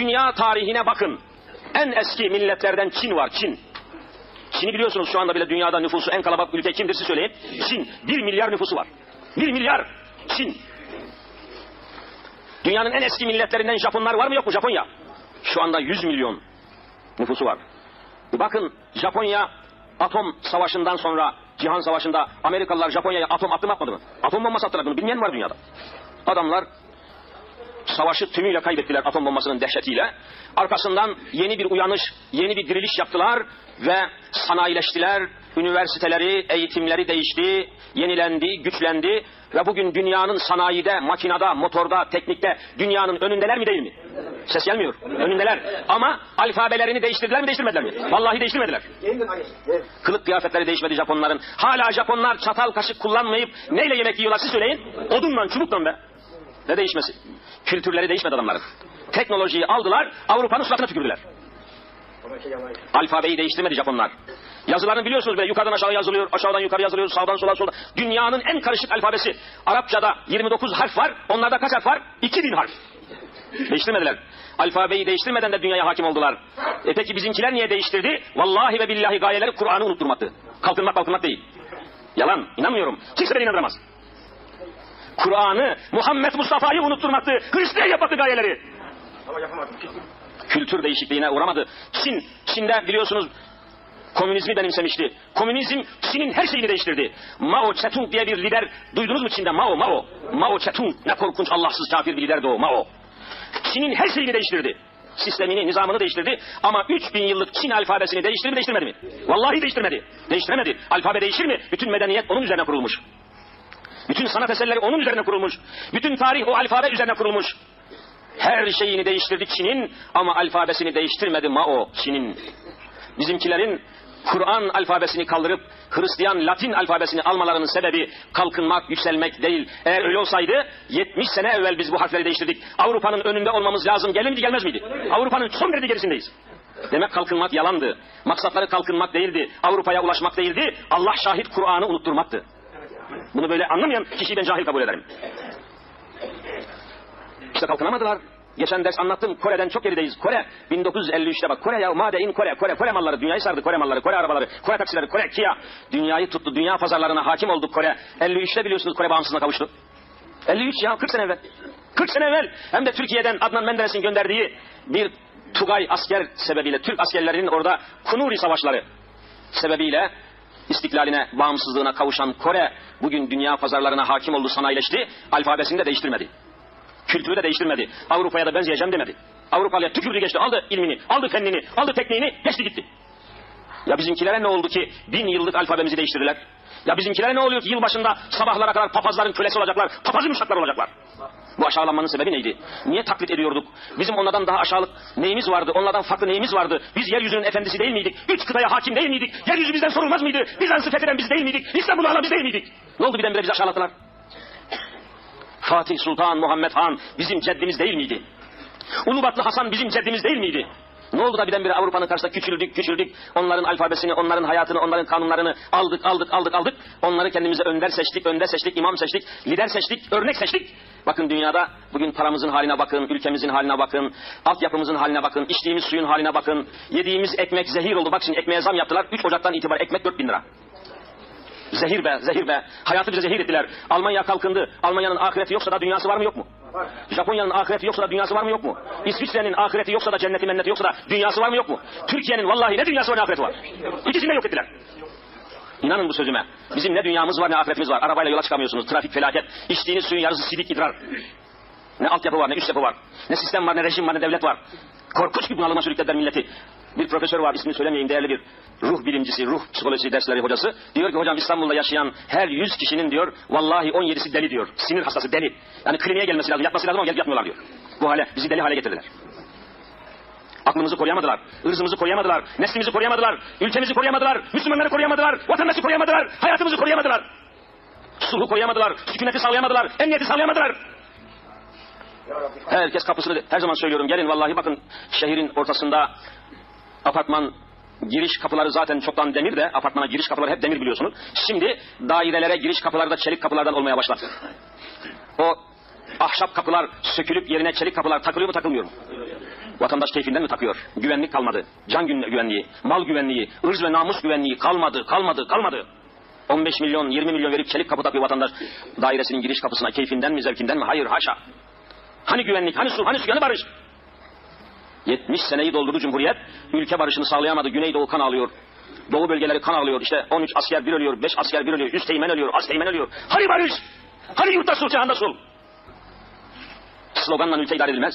Dünya tarihine bakın. En eski milletlerden Çin var, Çin. Çin'i biliyorsunuz şu anda bile dünyada nüfusu en kalabalık ülke kimdir siz söyleyin. Çin. Bir milyar nüfusu var. Bir milyar. Çin. Dünyanın en eski milletlerinden Japonlar var mı yok mu? Japonya. Şu anda 100 milyon nüfusu var. Bakın Japonya atom savaşından sonra Cihan Savaşı'nda Amerikalılar Japonya'ya atom attı mı atmadı mı? Atom bombası attılar bunu bilmeyen var dünyada. Adamlar savaşı tümüyle kaybettiler atom bombasının dehşetiyle. Arkasından yeni bir uyanış, yeni bir diriliş yaptılar ve sanayileştiler. Üniversiteleri, eğitimleri değişti, yenilendi, güçlendi ve bugün dünyanın sanayide, makinada, motorda, teknikte dünyanın önündeler mi değil mi? Ses gelmiyor. Önündeler. Ama alfabelerini değiştirdiler mi değiştirmediler mi? Vallahi değiştirmediler. Kılık kıyafetleri değişmedi Japonların. Hala Japonlar çatal kaşık kullanmayıp neyle yemek yiyorlar siz söyleyin. Odunla, çubukla be. Ne değişmesi? Kültürleri değişmedi adamların. Teknolojiyi aldılar, Avrupa'nın suratına tükürdüler. Alfabeyi değiştirmedi Japonlar. Yazılarını biliyorsunuz böyle yukarıdan aşağı yazılıyor, aşağıdan yukarı yazılıyor, sağdan sola solda. Dünyanın en karışık alfabesi. Arapçada 29 harf var, onlarda kaç harf var? 2000 harf. Değiştirmediler. Alfabeyi değiştirmeden de dünyaya hakim oldular. E peki bizimkiler niye değiştirdi? Vallahi ve billahi gayeleri Kur'an'ı unutturmaktı. Kalkınmak kalkınmak değil. Yalan, inanmıyorum. Kimse beni inandıramaz. Kur'an'ı, Muhammed Mustafa'yı unutturmaktı. Hristiyan yapmaktı gayeleri. Ama yapamadım. Kültür değişikliğine uğramadı. Çin, Çin'de biliyorsunuz komünizmi benimsemişti. Komünizm Çin'in her şeyini değiştirdi. Mao Zedong diye bir lider duydunuz mu Çin'de? Mao, Mao. Mao Zedong ne korkunç Allahsız kafir bir liderdi o Mao. Çin'in her şeyini değiştirdi. Sistemini, nizamını değiştirdi. Ama 3000 yıllık Çin alfabesini değiştirdi mi, değiştirmedi mi? Vallahi değiştirmedi. Değiştiremedi. Alfabe değişir mi? Bütün medeniyet onun üzerine kurulmuş. Bütün sanat eserleri onun üzerine kurulmuş. Bütün tarih o alfabe üzerine kurulmuş. Her şeyini değiştirdi Çin'in ama alfabesini değiştirmedi Mao Çin'in. Bizimkilerin Kur'an alfabesini kaldırıp Hristiyan Latin alfabesini almalarının sebebi kalkınmak, yükselmek değil. Eğer öyle olsaydı 70 sene evvel biz bu harfleri değiştirdik. Avrupa'nın önünde olmamız lazım. Gelir miydi gelmez miydi? Avrupa'nın son derece gerisindeyiz. Demek kalkınmak yalandı. Maksatları kalkınmak değildi. Avrupa'ya ulaşmak değildi. Allah şahit Kur'an'ı unutturmaktı. Bunu böyle anlamayan kişiyi ben cahil kabul ederim. İşte kalkınamadılar. Geçen ders anlattım. Kore'den çok gerideyiz. Kore 1953'te bak. Kore ya Made in Kore. Kore, Kore malları. Dünyayı sardı. Kore malları, Kore arabaları, Kore taksileri, Kore Kia. Dünyayı tuttu. Dünya pazarlarına hakim oldu Kore. 53'te biliyorsunuz Kore bağımsızlığına kavuştu. 53 ya 40 sene evvel. 40 sene evvel. Hem de Türkiye'den Adnan Menderes'in gönderdiği bir Tugay asker sebebiyle Türk askerlerinin orada Kunuri savaşları sebebiyle istiklaline, bağımsızlığına kavuşan Kore bugün dünya pazarlarına hakim oldu, sanayileşti. Alfabesini de değiştirmedi. Kültürü de değiştirmedi. Avrupa'ya da benzeyeceğim demedi. Avrupalıya tükürdü geçti. Aldı ilmini, aldı fennini, aldı tekniğini, geçti gitti. Ya bizimkilere ne oldu ki bin yıllık alfabemizi değiştirdiler? Ya bizimkilere ne oluyor ki yılbaşında sabahlara kadar papazların kölesi olacaklar, papazı müşaklar olacaklar? Bu aşağılanmanın sebebi neydi? Niye taklit ediyorduk? Bizim onlardan daha aşağılık neyimiz vardı? Onlardan farklı neyimiz vardı? Biz yeryüzünün efendisi değil miydik? Üç kıtaya hakim değil miydik? Yeryüzü bizden sorulmaz mıydı? Bizans'ı fetheden biz değil miydik? İstanbul'u alan biz değil miydik? Ne oldu birdenbire bizi aşağılattılar? Fatih Sultan Muhammed Han bizim ceddimiz değil miydi? Ulubatlı Hasan bizim ceddimiz değil miydi? Ne oldu da birdenbire Avrupa'nın karşısında küçüldük, küçüldük. Onların alfabesini, onların hayatını, onların kanunlarını aldık, aldık, aldık, aldık. Onları kendimize önder seçtik, önde seçtik, imam seçtik, lider seçtik, örnek seçtik. Bakın dünyada bugün paramızın haline bakın, ülkemizin haline bakın, altyapımızın haline bakın, içtiğimiz suyun haline bakın. Yediğimiz ekmek zehir oldu. Bak şimdi ekmeğe zam yaptılar. 3 Ocak'tan itibaren ekmek 4000 lira. Zehir be, zehir be. Hayatı bize zehir ettiler. Almanya kalkındı. Almanya'nın ahireti yoksa da dünyası var mı yok mu? Japonya'nın ahireti yoksa da dünyası var mı yok mu? İsviçre'nin ahireti yoksa da cenneti menneti yoksa da dünyası var mı yok mu? Türkiye'nin vallahi ne dünyası var ne ahireti var. İkisini de yok ettiler. İnanın bu sözüme. Bizim ne dünyamız var ne ahiretimiz var. Arabayla yola çıkamıyorsunuz. Trafik felaket. İçtiğiniz suyun yarısı sidik idrar. Ne altyapı var ne üst yapı var. Ne sistem var ne rejim var ne devlet var. Korkunç bir bunalıma sürüklediler milleti. Bir profesör var ismini söylemeyeyim değerli bir ruh bilimcisi, ruh psikolojisi dersleri hocası. Diyor ki hocam İstanbul'da yaşayan her 100 kişinin diyor vallahi 17'si deli diyor. Sinir hastası deli. Yani kliniğe gelmesi lazım, yatması lazım ama gelip yatmıyorlar diyor. Bu hale bizi deli hale getirdiler. Aklımızı koruyamadılar, ırzımızı koruyamadılar, neslimizi koruyamadılar, ülkemizi koruyamadılar, Müslümanları koruyamadılar, vatandaşı koruyamadılar, hayatımızı koruyamadılar. Sulhu koruyamadılar, sükuneti sağlayamadılar, emniyeti sağlayamadılar. Herkes kapısını her zaman söylüyorum gelin vallahi bakın şehrin ortasında apartman giriş kapıları zaten çoktan demir de apartmana giriş kapıları hep demir biliyorsunuz. Şimdi dairelere giriş kapıları da çelik kapılardan olmaya başladı. O ahşap kapılar sökülüp yerine çelik kapılar takılıyor mu takılmıyor mu? Vatandaş keyfinden mi takıyor? Güvenlik kalmadı. Can gü- güvenliği, mal güvenliği, ırz ve namus güvenliği kalmadı, kalmadı, kalmadı. 15 milyon, 20 milyon verip çelik kapı takıyor vatandaş dairesinin giriş kapısına. Keyfinden mi, zevkinden mi? Hayır, haşa. Hani güvenlik, hani sulh, hani su, hani barış? 70 seneyi doldurdu Cumhuriyet. Ülke barışını sağlayamadı. Güneydoğu kan alıyor. Doğu bölgeleri kan alıyor. İşte 13 asker bir ölüyor, 5 asker bir ölüyor, 100 teğmen ölüyor, az teğmen ölüyor. Hani barış? Hani yurtta sulh, cihanda sulh? Sloganla ülke idare edilmez.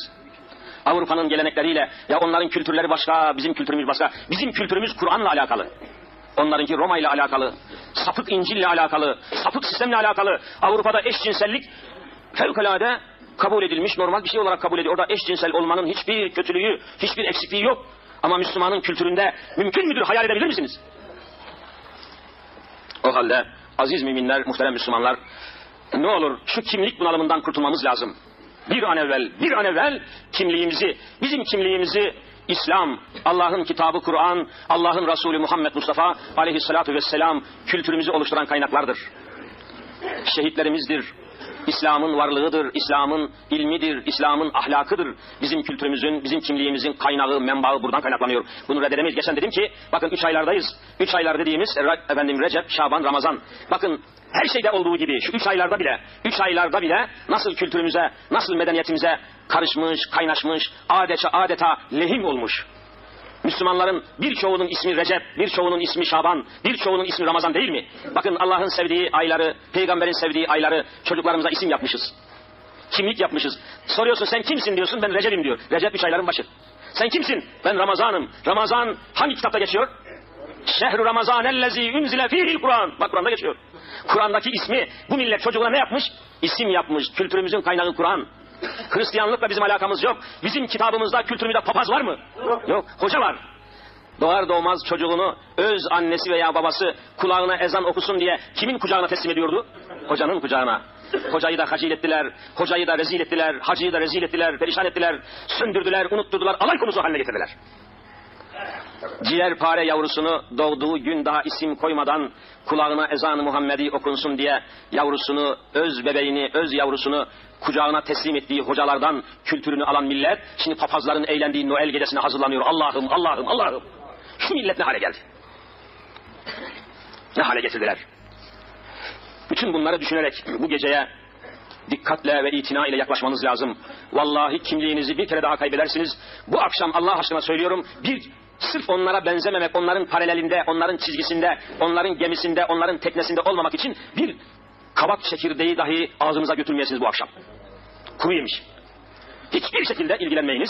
Avrupa'nın gelenekleriyle ya onların kültürleri başka, bizim kültürümüz başka. Bizim kültürümüz Kur'an'la alakalı. Onlarınki Roma ile alakalı, sapık İncil ile alakalı, sapık sistemle alakalı. Avrupa'da eşcinsellik fevkalade kabul edilmiş, normal bir şey olarak kabul ediyor. Orada eşcinsel olmanın hiçbir kötülüğü, hiçbir eksikliği yok. Ama Müslümanın kültüründe mümkün müdür hayal edebilir misiniz? O halde aziz müminler, muhterem Müslümanlar, ne olur şu kimlik bunalımından kurtulmamız lazım. Bir an evvel, bir an evvel kimliğimizi, bizim kimliğimizi İslam, Allah'ın kitabı Kur'an, Allah'ın Resulü Muhammed Mustafa aleyhissalatu vesselam kültürümüzü oluşturan kaynaklardır. Şehitlerimizdir, İslam'ın varlığıdır, İslam'ın ilmidir, İslam'ın ahlakıdır. Bizim kültürümüzün, bizim kimliğimizin kaynağı, menbaı buradan kaynaklanıyor. Bunu reddedemeyiz. Geçen dedim ki, bakın üç aylardayız. Üç aylar dediğimiz, efendim Recep, Şaban, Ramazan. Bakın her şeyde olduğu gibi şu üç aylarda bile, üç aylarda bile nasıl kültürümüze, nasıl medeniyetimize karışmış, kaynaşmış, adeta adeta lehim olmuş. Müslümanların birçoğunun ismi Recep, birçoğunun ismi Şaban, birçoğunun ismi Ramazan değil mi? Bakın Allah'ın sevdiği ayları, peygamberin sevdiği ayları çocuklarımıza isim yapmışız. Kimlik yapmışız. Soruyorsun sen kimsin diyorsun ben Recep'im diyor. Recep üç ayların başı. Sen kimsin? Ben Ramazan'ım. Ramazan hangi kitapta geçiyor? Şehru Ramazan ellezî unzile fîhil Kur'an. Bak Kur'an'da geçiyor. Kur'an'daki ismi bu millet çocuğuna ne yapmış? İsim yapmış. Kültürümüzün kaynağı Kur'an. Hristiyanlıkla bizim alakamız yok. Bizim kitabımızda, kültürümüzde papaz var mı? Yok. Hoca var. Doğar doğmaz çocuğunu öz annesi veya babası kulağına ezan okusun diye kimin kucağına teslim ediyordu? Hocanın kucağına. Hocayı da hacil ettiler, hocayı da rezil ettiler, hacıyı da rezil ettiler, perişan ettiler, söndürdüler, unutturdular, alay konusu haline getirdiler. Ciğerpare yavrusunu doğduğu gün daha isim koymadan kulağına ezan-ı Muhammedi okunsun diye yavrusunu, öz bebeğini, öz yavrusunu kucağına teslim ettiği hocalardan kültürünü alan millet şimdi papazların eğlendiği Noel gecesine hazırlanıyor. Allah'ım, Allah'ım, Allah'ım. Şu millet ne hale geldi? Ne hale getirdiler? Bütün bunları düşünerek bu geceye dikkatle ve itina ile yaklaşmanız lazım. Vallahi kimliğinizi bir kere daha kaybedersiniz. Bu akşam Allah aşkına söylüyorum bir sırf onlara benzememek, onların paralelinde, onların çizgisinde, onların gemisinde, onların teknesinde olmamak için bir kabak çekirdeği dahi ağzınıza götürmeyesiniz bu akşam. Kuru yemiş. Hiçbir şekilde ilgilenmeyiniz.